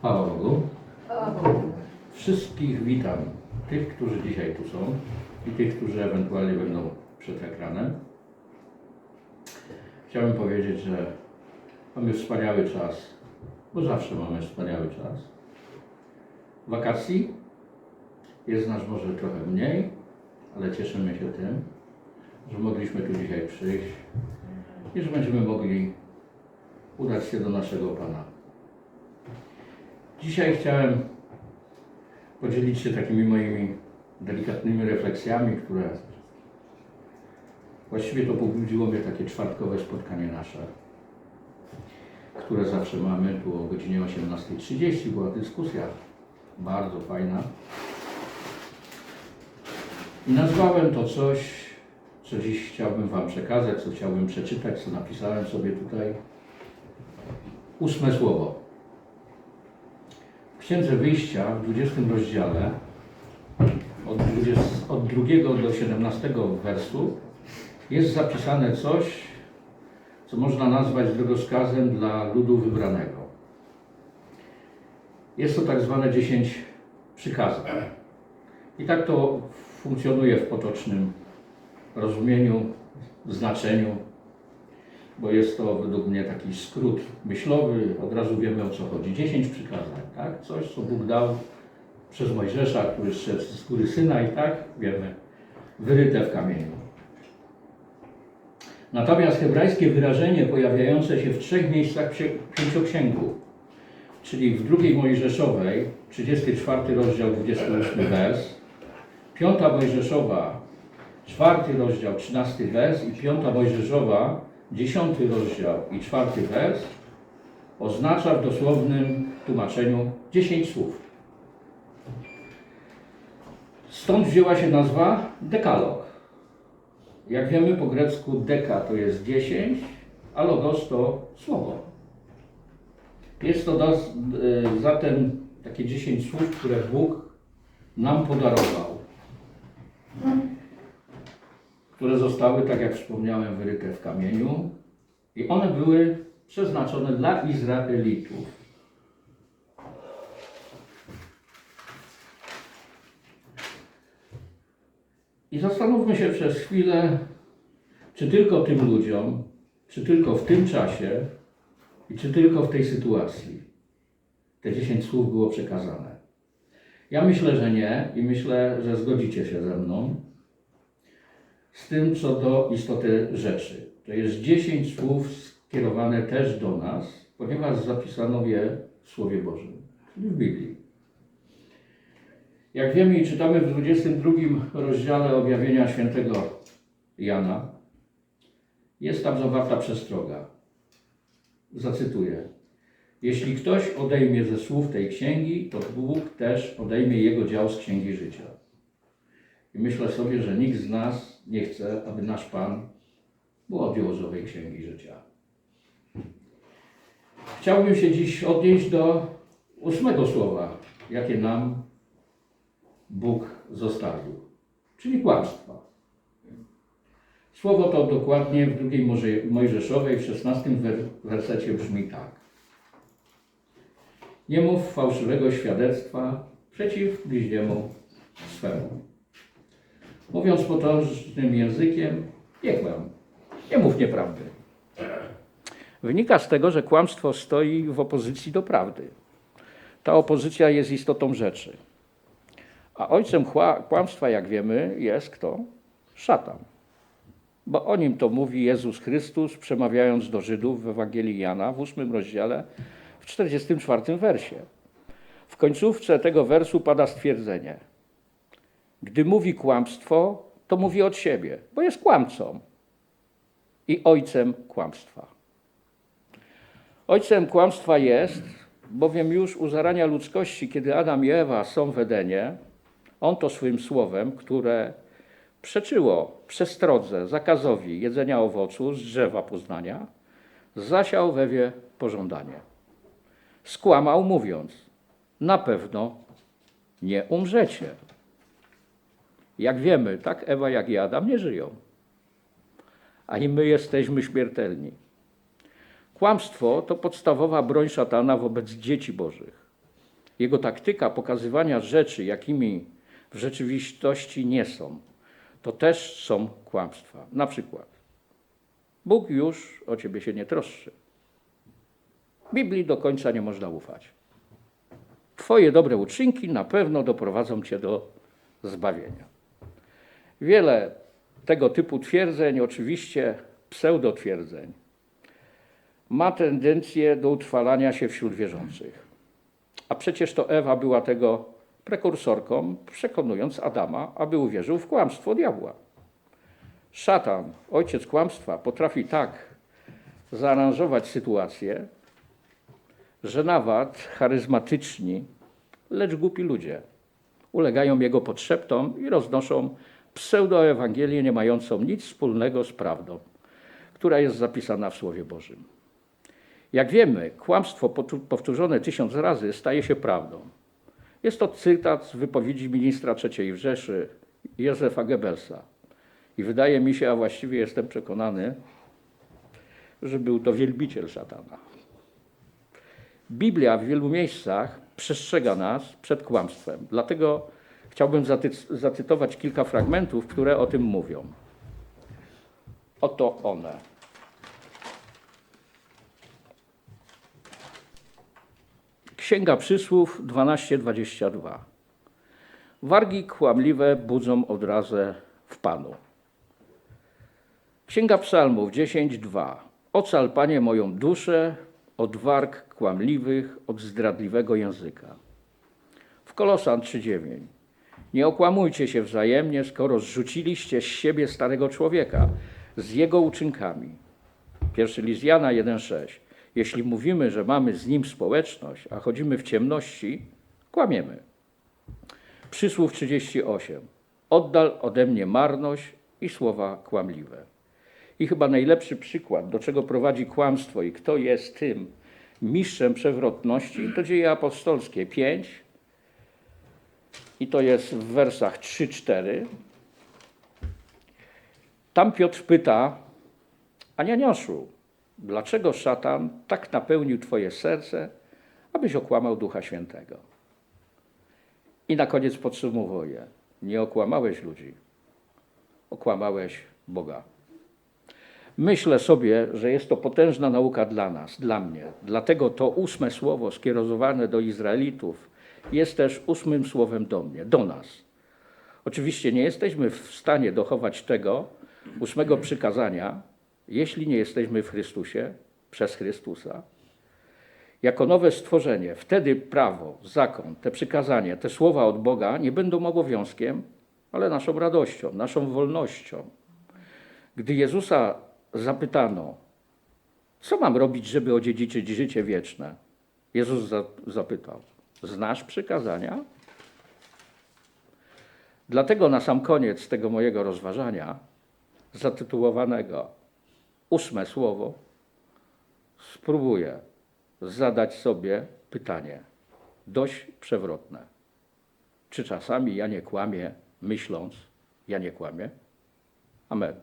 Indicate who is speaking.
Speaker 1: Chwała Bogu. Wszystkich witam. Tych, którzy dzisiaj tu są i tych, którzy ewentualnie będą przed ekranem. Chciałbym powiedzieć, że mamy wspaniały czas, bo zawsze mamy wspaniały czas. Wakacji jest nas może trochę mniej, ale cieszymy się tym, że mogliśmy tu dzisiaj przyjść i że będziemy mogli udać się do naszego Pana. Dzisiaj chciałem podzielić się takimi moimi delikatnymi refleksjami, które właściwie to pobudziło mnie takie czwartkowe spotkanie nasze, które zawsze mamy tu o godzinie 18.30. Była dyskusja bardzo fajna. I nazwałem to coś, co dziś chciałbym Wam przekazać, co chciałbym przeczytać, co napisałem sobie tutaj. Ósme słowo. Księdze Wyjścia w 20 rozdziale od, 20, od 2 do 17 wersu jest zapisane coś, co można nazwać drogowskazem dla ludu wybranego. Jest to tak zwane 10 przykazań. I tak to funkcjonuje w potocznym rozumieniu, znaczeniu, bo jest to według mnie taki skrót myślowy, od razu wiemy o co chodzi. 10 przykazań, tak? Coś, co Bóg dał przez Mojżesza, który szedł z góry Syna i tak, wiemy, wyryte w kamieniu. Natomiast hebrajskie wyrażenie pojawiające się w trzech miejscach pięcioksięgu, czyli w drugiej Mojżeszowej, 34 rozdział, 28 wers, piąta Mojżeszowa, czwarty rozdział, 13 wers i piąta Mojżeszowa, dziesiąty rozdział i czwarty wers, oznacza w dosłownym tłumaczeniu 10 słów. Stąd wzięła się nazwa dekalog. Jak wiemy po grecku deka to jest 10, a logos to słowo. Jest to y, zatem takie 10 słów, które Bóg nam podarował. Które zostały, tak jak wspomniałem, wyryte w kamieniu i one były przeznaczone dla Izraelitów. I zastanówmy się przez chwilę, czy tylko tym ludziom, czy tylko w tym czasie i czy tylko w tej sytuacji te 10 słów było przekazane. Ja myślę, że nie i myślę, że zgodzicie się ze mną z tym, co do istoty rzeczy. To jest 10 słów skierowane też do nas, ponieważ zapisano je w Słowie Bożym, czyli w Biblii. Jak wiemy i czytamy w 22 rozdziale objawienia świętego Jana, jest tam zawarta przestroga. Zacytuję. Jeśli ktoś odejmie ze słów tej księgi, to Bóg też odejmie jego dział z księgi życia. I myślę sobie, że nikt z nas nie chce, aby nasz Pan był odjął z księgi życia. Chciałbym się dziś odnieść do ósmego słowa, jakie nam Bóg zostawił, czyli kłamstwa. Słowo to dokładnie w drugiej Mojżeszowej w 16 wer- wersecie brzmi tak. Nie mów fałszywego świadectwa przeciw bliźniemu swemu. Mówiąc potocznym językiem, nie kłam, nie mów nieprawdy. Wynika z tego, że kłamstwo stoi w opozycji do prawdy. Ta opozycja jest istotą rzeczy. A ojcem kłamstwa, jak wiemy, jest kto? Szatan. Bo o nim to mówi Jezus Chrystus, przemawiając do Żydów w Ewangelii Jana w 8 rozdziale, w 44 wersie. W końcówce tego wersu pada stwierdzenie: Gdy mówi kłamstwo, to mówi od siebie, bo jest kłamcą i ojcem kłamstwa. Ojcem kłamstwa jest, bowiem już u zarania ludzkości, kiedy Adam i Ewa są w Edenie, on to swym słowem, które przeczyło przestrodze, zakazowi jedzenia owocu z drzewa poznania, zasiał we Ewie pożądanie. Skłamał mówiąc, na pewno nie umrzecie. Jak wiemy, tak Ewa, jak i Adam nie żyją. A i my jesteśmy śmiertelni. Kłamstwo to podstawowa broń szatana wobec dzieci Bożych. Jego taktyka pokazywania rzeczy, jakimi w rzeczywistości nie są, to też są kłamstwa. Na przykład, Bóg już o ciebie się nie troszczy. Biblii do końca nie można ufać. Twoje dobre uczynki na pewno doprowadzą cię do zbawienia. Wiele tego typu twierdzeń, oczywiście pseudotwierdzeń, ma tendencję do utrwalania się wśród wierzących. A przecież to Ewa była tego prekursorką, przekonując Adama, aby uwierzył w kłamstwo diabła. Szatan, ojciec kłamstwa, potrafi tak zaaranżować sytuację, że nawet charyzmatyczni, lecz głupi ludzie ulegają jego podszeptom i roznoszą pseudoewangelię nie mającą nic wspólnego z prawdą, która jest zapisana w Słowie Bożym. Jak wiemy, kłamstwo powtórzone tysiąc razy staje się prawdą. Jest to cytat z wypowiedzi ministra III Rzeszy Józefa Goebbelsa. I wydaje mi się, a właściwie jestem przekonany, że był to wielbiciel szatana. Biblia w wielu miejscach przestrzega nas przed kłamstwem. Dlatego chciałbym zacytować kilka fragmentów, które o tym mówią. Oto one. Księga Przysłów 12:22. Wargi kłamliwe budzą odrazę w Panu. Księga Psalmów 10:2. Ocal, Panie, moją duszę od warg kłamliwych, od zdradliwego języka. W Kolosan 3:9. Nie okłamujcie się wzajemnie, skoro zrzuciliście z siebie starego człowieka z jego uczynkami. Pierwszy list Jana 1:6. Jeśli mówimy, że mamy z nim społeczność, a chodzimy w ciemności, kłamiemy. Przysłów 38. Oddal ode mnie marność i słowa kłamliwe. I chyba najlepszy przykład, do czego prowadzi kłamstwo i kto jest tym mistrzem przewrotności, to dzieje apostolskie 5. I to jest w wersach 3-4. Tam Piotr pyta, Anianiaszu, dlaczego szatan tak napełnił Twoje serce, abyś okłamał Ducha Świętego? I na koniec podsumowuje, nie okłamałeś ludzi, okłamałeś Boga. Myślę sobie, że jest to potężna nauka dla nas, dla mnie. Dlatego to ósme słowo skierowane do Izraelitów jest też ósmym słowem do mnie, do nas. Oczywiście nie jesteśmy w stanie dochować tego ósmego przykazania, jeśli nie jesteśmy w Chrystusie, przez Chrystusa. Jako nowe stworzenie, wtedy prawo, zakon, te przykazania, te słowa od Boga nie będą obowiązkiem, ale naszą radością, naszą wolnością. Gdy Jezusa zapytano, co mam robić, żeby odziedziczyć życie wieczne? Jezus za- zapytał, znasz przykazania? Dlatego na sam koniec tego mojego rozważania, zatytułowanego ósme słowo, spróbuję zadać sobie pytanie dość przewrotne. Czy czasami ja nie kłamię, myśląc, ja nie kłamię? Amen.